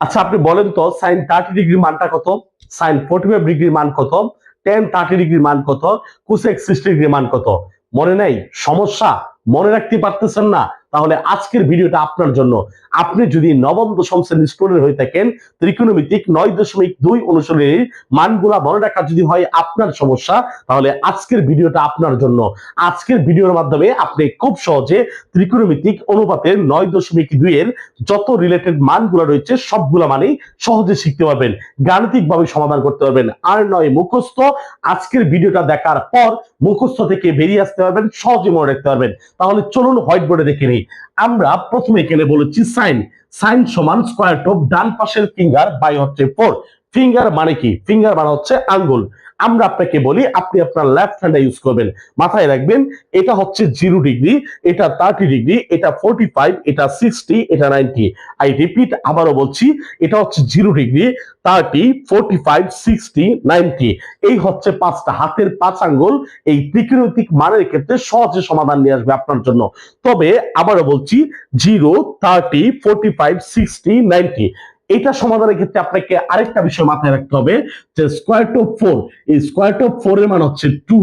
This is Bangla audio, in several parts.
আচ্ছা আপনি বলেন তো সাইন থার্টি ডিগ্রির মানটা কত? সাইন ফোর্টি ফাইভ ডিগ্রির মান কত? টেন থার্টি ডিগ্রির মান কত? কুসেক সিক্সটি ডিগ্রির মান কত? মনে নেই? সমস্যা? মনে রাখতে পারতেছেন না, তাহলে আজকের ভিডিওটা আপনার জন্য। আপনি যদি নবম, দশম শ্রেণির স্টুডেন্ট হয়ে থাকেন ত্রিকোণমিতিক নয় দশমিক দুই অনুশীলনীর মানগুলা মনে রাখা যদি হয় আপনার সমস্যা, তাহলে আজকের ভিডিওটা আপনার জন্য। আজকের ভিডিওর মাধ্যমে আপনি খুব সহজে ত্রিকোণমিতিক অনুপাতের নয় দশমিক দুই এর যত রিলেটেড মানগুলো রয়েছে, সবগুলা মানেই সহজে শিখতে পারবেন। গাণিতিক ভাবে সমাধান করতে পারবেন। আর নয়, মুখস্থ। আজকের ভিডিওটা দেখার পর মুখস্থ থেকে বেরিয়ে আসতে পারবেন, সহজে মনে রাখতে পারবেন। তাহলে চলুন হোয়াইট বোর্ডে দেখে নিই। আমরা প্রথমে এখানে বলেছি সাইন। সাইন সমান স্কোয়ার টপ ডান পাশের ফিঙ্গার বাই হচ্ছে ফোর ফিঙ্গার মানে কি? ফিঙ্গার মানে হচ্ছে আঙ্গুল। আমরা আপনাকে বলি, আপনি আপনার লেফট হ্যান্ডে ইউজ করবেন। মাথায় রাখবেন, এটা হচ্ছে জিরো ডিগ্রি এটা থার্টি ডিগ্রি এটা ফোর্টি ফাইভ এটা সিক্সটি এটা নাইনটি আই রিপিট আবারও বলছি, এটা হচ্ছে zero degree thirty forty five sixty ninety এই হচ্ছে পাঁচটা, হাতের পাঁচ আঙ্গুল, এই ত্রিকোণমিতিক মানের ক্ষেত্রে সহজে সমাধান নিয়ে আসবে আপনার জন্য। তবে আবারও বলছি zero thirty forty five sixty ninety এটা সমাধানের ক্ষেত্রে আপনাকে আরেকটা বিষয় মাথায় রাখতে হবে যে স্কোয়ার টপ ফোর এই স্কোয়ার টপ ফোর এর মান হচ্ছে টু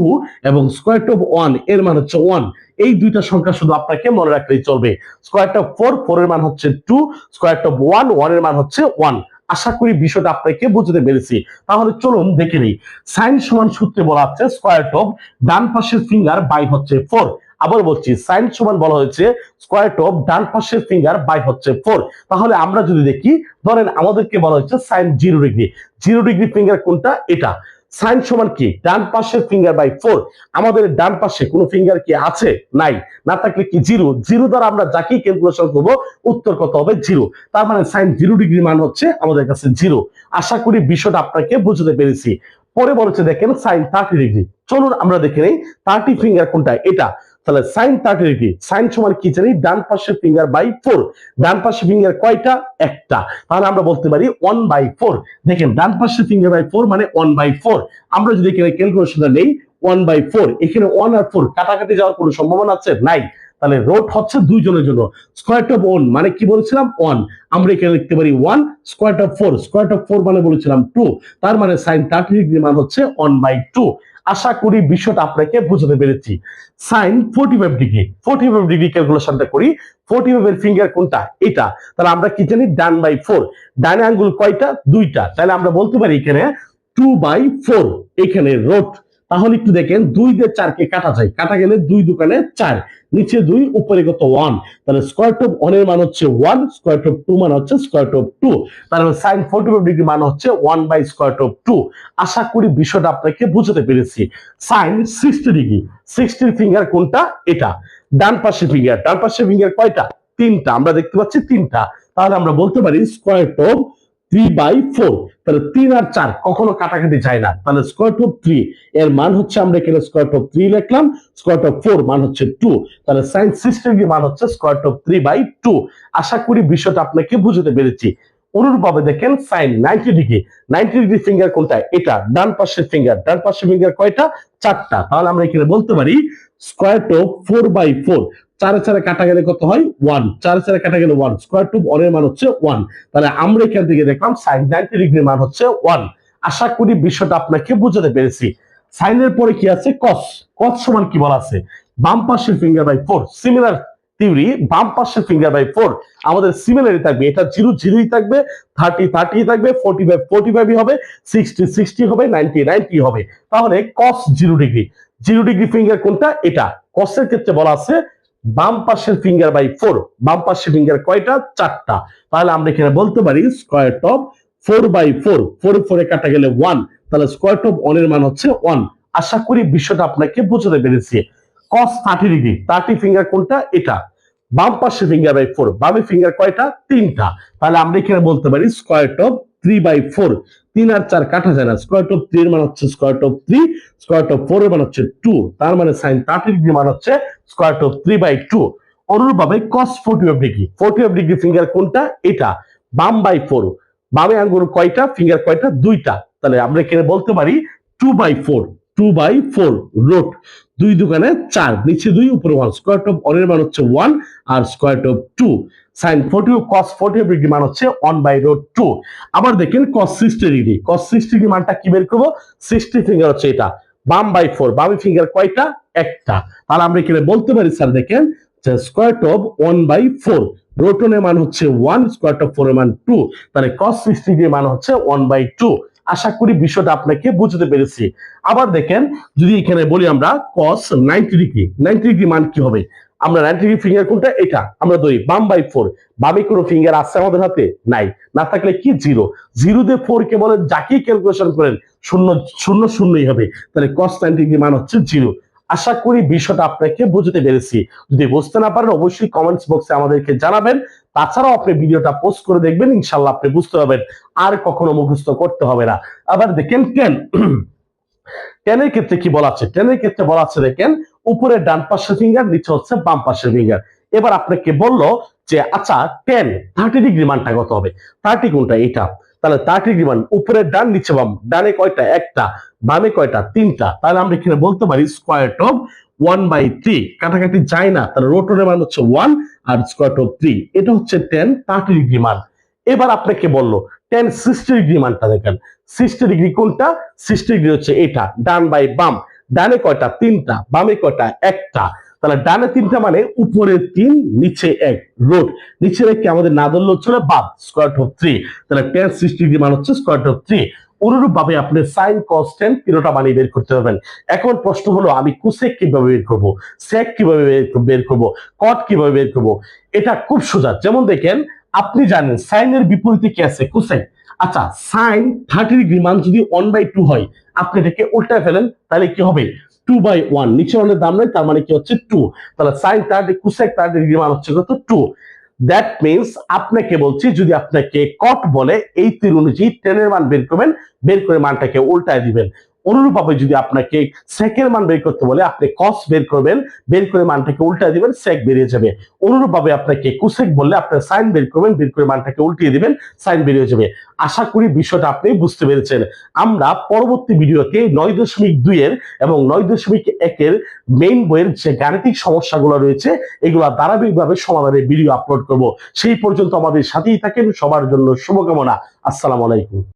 এবং স্কোয়ার টপ ওয়ানের মান হচ্ছে ওয়ান এই দুইটা সংখ্যা শুধু আপনাকে মনে রাখলেই চলবে। স্কোয়ার টপ ফোর ফোর এর মান হচ্ছে টু স্কোয়ার টপ ওয়ান ওয়ানের মান হচ্ছে ওয়ান আশা করি বিষয়টা আপনাকে বুঝতে পেরেছি। তাহলে চলুন দেখে নিই। সাইন সমান সূত্রে বলা হচ্ছে স্কোয়ার টপ ডান পাশের ফিঙ্গার বাই হচ্ছে ফোর আবার বলছি সাইন সমান বলা হয়েছে স্কোয়ার টপ ডান পাশের ফিঙ্গার বাই হচ্ছে ফোর তাহলে আমরা যদি দেখি, ধরেন আমাদেরকে বলা হচ্ছে sine zero degree zero degree finger কোনটা? এটা। সাইন সমান কি? ডান পাশের ফিঙ্গার বাই ফোর আমাদের ডান পাশে কোনো ফিঙ্গার কি আছে? নাই। না থাকলে কি জিরো জিরো দ্বারা আমরা যাকেই ক্যালকুলেশন করব, উত্তর কত হবে জিরো তার মানে সাইন জিরো ডিগ্রি মান হচ্ছে আমাদের কাছে জিরো আশা করি বিষয়টা আপনাকে বুঝতে পেরেছি। পরে বলেছে দেখেন সাইন থার্টি ডিগ্রি চলুন আমরা দেখে নেই থার্টি ফিঙ্গার কোনটা? এটা। তাহলে সাইন থার্টি ডিগ্রি সাইন সমান কি জানি? ডান পাশের ফিঙ্গার বাই ফোর ডান পাশের ফিঙ্গার কয়টা? একটা। তাহলে আমরা বলতে পারি ওয়ান বাই ফোর দেখেন, ডান পাশের ফিঙ্গার বাই ফোর মানে ওয়ান বাই ফোর আমরা যদি এখানে ক্যালকুলেশনটা নেই ওয়ান বাই ফোর এখানে ওয়ান আর ফোর কাটাকাটি যাওয়ার কোনো সম্ভাবনা আছে? নাই। তাহলে রোড হচ্ছে দুইজনের জন্য। স্কোয়ার টপ ওয়ান মানে কি বলেছিলাম? ওয়ান আমরা এখানে লিখতে পারি one square top four square top four মানে বলেছিলাম টু তার মানে সাইন থার্টি ডিগ্রি মান হচ্ছে ওয়ান বাই টু আশা করি বিষয়টা আপনাকে বুঝতে পেরেছি। Sine forty five degree forty five degree ক্যালকুলেশনটা করি। ফোর্টি ফাইভ এর ফিঙ্গার কোনটা? এটা। তাহলে আমরা কি জানি? ডান বাই ফোর ডান আঙ্গুল কয়টা? দুইটা। তাহলে আমরা বলতে পারি এখানে টু বাই ফোর এখানে রোড তাহলে একটু দেখেন, দুই দিয়ে চারকে কাটা যায়। কাটা গেলে দুই দোকানে চার, নিচে দুই, উপরে কত ওয়ান তাহলে স্কোয়ার টপ ওয়ানের মান হচ্ছে ওয়ান স্কোয়ার টপ টু মান হচ্ছে স্কোয়ার টপ টু তাহলে সাইন ফোর্টি ফাইভ ডিগ্রি মান হচ্ছে one by square top two আশা করি বিষয়টা আপনাকে বুঝতে পেরেছি। সাইন সিক্সটি ডিগ্রি সিক্সটির ফিঙ্গার কোনটা? এটা। ডান পাশে ফিঙ্গার ডান পাশে ফিঙ্গার কয়টা? তিনটা। আমরা দেখতে পাচ্ছি তিনটা। তাহলে আমরা বলতে পারি square top three by four তাহলে তিন আর চার কখনো কাটাকাটি যায় না। তাহলে স্কোয়ার টু থ্রি এর মান হচ্ছে আমরা এখানে স্কোয়ার টু থ্রি লিখলাম স্কোয়ার টু ফোর মান হচ্ছে টু তাহলে সাইন সিস্টেম মান হচ্ছে square root three by two আশা করি বিষয়টা আপনাকে বুঝতে পেরেছি। অনুরূপভাবে দেখেন sine ninety degree. Ninety degree finger কোনটা? এটা। ডান পাশের ফিঙ্গার ডান পাশের ফিঙ্গার কয়টা? চারটা। তাহলে আমরা এখানে বলতে পারি square top four by four চারে চারে কাটা গেলে কত হয়? ওয়ান চারে চারে কাটা গেলে ওয়ান স্কোয়ার টপ ওয়ানের মান হচ্ছে ওয়ান তাহলে আমরা এখান থেকে দেখলাম সাইন নাইনটি ডিগ্রি মান হচ্ছে ওয়ান আশা করি বিষয়টা আপনাকে বুঝতে পেরেছি। সাইনের পরে কি আছে? কস কস সমান কি বলা আছে? বাম পাশের finger by four similar theory বাম পাশের ফিঙ্গার বাই ফোর আমাদের সিমিলারই থাকবে, এটা জিরো জিরোই থাকবে থার্টি থার্টি থাকবে ফোর্টি ফাইভ ফোর্টি ফাইভই হবে সিক্সটি সিক্সটি হবে নাইনটি নাইনটি হবে। তাহলে cos zero degree zero degree finger কোনটা? এটা। কসের ক্ষেত্রে বলা আছে, বাম পাশের ফিঙ্গার বাই ফোর বাম পাশের ফিঙ্গার কয়টা? চারটা। তাহলে আমরা এখানে বলতে পারি square top four by four four ফোরে কাটা গেলে ওয়ান তাহলে স্কোয়ার টপ ওয়ানের মান হচ্ছে ওয়ান আশা করি বিষয়টা আপনাকে বুঝতে পেরেছি। Cos thirty degree thirty finger কোনটা? এটা। বাম পাশে ফিঙ্গার বাই ফোর বামে ফিঙ্গার কয়টা? তিনটা। তাহলে আমরা এখানে বলতে পারি square top three by four তিন আর চার কাটা যায় না। স্কোয়ার টপ থ্রি এর মান হচ্ছে square top three square top four এর মান হচ্ছে টু তার মানে সাইন থার্টি ডিগ্রি মান হচ্ছে square top three by two অনুরূপভাবে cos forty of degree forty of degree finger কোনটা? এটা। বাম বাই ফোর বামে আঙ্গুর কয়টা? ফিঙ্গার কয়টা? দুইটা। তাহলে আমরা এখানে বলতে পারি two by four two by four root দুই দোকানে চার, নিচে দুই, উপরে ওয়ান স্কোয়ার টপ ওয়ানের মান হচ্ছে ওয়ান আর square top two sine forty cos forty degree মান হচ্ছে ওয়ান বাই রোড টু আবার দেখেন cos sixty degree cos sixty degree মানটা কি বের করব? সিক্সটি ফিঙ্গার হচ্ছে এটা। বাম বাই ফোর বামি ফিঙ্গার কয়টা? একটা। তাহলে আমরা এখানে বলতে পারি স্যার দেখেন square of one by four রোটনের মান হচ্ছে ওয়ান স্কোয়ার অফ ফোর এর মান টু তাহলে কস সিক্সটি ডিগ্রি মান হচ্ছে ওয়ান বাই টু আশা করি বিষয়টা আপনাকে বুঝতে পেরেছি। আবার দেখেন, যদি এখানে বলি আমরা cos ninety degree ninety degree মান কি হবে? আমরা নাইনটি ডিগ্রি ফিঙ্গার কোনটা? এটা। আমরা ধরি বাম বাই ফোর বামে কোনো ফিঙ্গার আছে আমাদের হাতে? নাই। না থাকলে কি? জিরো জিরো দিয়ে ফোর কে বলেন, যাকেই ক্যালকুলেশন করেন, শূন্য শূন্য শূন্যই হবে। তাহলে কস নাইনটি ডিগ্রি মান হচ্ছে জিরো আশা করি বিষয়টা আপনাকে বুঝতে পেরেছি। যদি বুঝতে না পারেন, অবশ্যই কমেন্টস বক্সে আমাদেরকে জানাবেন। তাছাড়াও আপনি ভিডিওটা পোস্ট করে দেখবেন ইনশাল্লাহ আপনি বুঝতে পারবেন আর কখনো মুখস্থ করতে হবে না। আবার দেখেন টেন টেনের ক্ষেত্রে কি বলা আছে? টেনের ক্ষেত্রে বলা আছে দেখেন উপরে ডান পাশের ফিঙ্গার নিচে হচ্ছে বাম পাশের ফিঙ্গার এবার আপনাকে বলল যে আচ্ছা টেন থার্টি ডিগ্রি মানটা কত হবে? থার্টি কোনটা? এটা তাহলে থার্টি ডিগ্রি মান উপরে ডান, নিচে বাম। ডানে কয়টা? একটা। বামে কয়টা? তিনটা। তাহলে আমরা এখানে বলতে পারি square of one by three কাটাকাটি যায় না, তাহলে রোটরের মান হচ্ছে ওয়ান আর স্কোয়ার অফ থ্রি এটা হচ্ছে টেন থার্টি ডিগ্রি মান। এবার আপনাকে বলল টেন সিক্সটি ডিগ্রি মানটা দেখেন সিক্সটি ডিগ্রি কোনটা? সিক্সটি ডিগ্রি হচ্ছে এটা, ডান বাই বাম, ডানে কয়টা? তিনটা, বামে কয়টা? একটা, তাহলে ডানে তিনটা মানে উপরে তিন, নিচে এক রোড নিচে রেখে আমাদের না ধরলে হচ্ছে বাদ স্কোয়ার অফ থ্রি তাহলে টেন সিক্সটি ডিগ্রি মান হচ্ছে স্কোয়ার অফ থ্রি অনুরূপ ভাবে আপনি সাইন কনস্ট্যান্ট তিনটা বানিয়ে বের করতে পারবেন। এখন প্রশ্ন হলো, আমি কুসেক কীভাবে বের করব? সেক কীভাবে বের- করব? কট কীভাবে বের করব? এটা খুব সোজা। যেমন দেখেন, আপনি জানেন, সাইনের বিপরীতে কি আছে? কুসেক। আচ্ছা সাইন থার্টি ডিগ্রি মান যদি ওয়ান বাই টু হয়, আপনি এটাকে উল্টায় ফেলেন, তাহলে কি হবে? টু বাই ওয়ান নিচে অনেক দাম নেই, তার মানে কি হচ্ছে টু তাহলে sine thirty, cosec thirty degree মান হচ্ছে কত? টু দ্যাট মিনস আপনাকে বলছি, যদি আপনাকে কট বলে, এই তীর অনুযায়ী টেনের মান বের করবেন, বের করে মানটাকে উল্টায় দিবেন। অনুরূপভাবে যদি আপনাকে সেকের মান বের করতে বলে আপনি কস বের করবেন, বের করে মানটাকে উল্টায় দিবেন সেক বেরিয়ে যাবে। অনুরূপভাবে আপনাকে কুসেক বললে আপনার সাইন বের করবেন, বের করে মানটাকে উল্টিয়ে দিবেন সাইন বেরিয়ে যাবে। আশা করি বিষয়টা আপনি বুঝতে পেরেছেন। আমরা পরবর্তী ভিডিওতে নয় দশমিক দুইয়ের এবং নয় দশমিক একের মেইন বইয়ের যে গাণিতিক সমস্যাগুলো রয়েছে, এগুলো ধারাবাহিকভাবে সমাধানের ভিডিও আপলোড করব। সেই পর্যন্ত আমাদের সাথেই থাকেন। সবার জন্য শুভকামনা। আসসালামু আলাইকুম।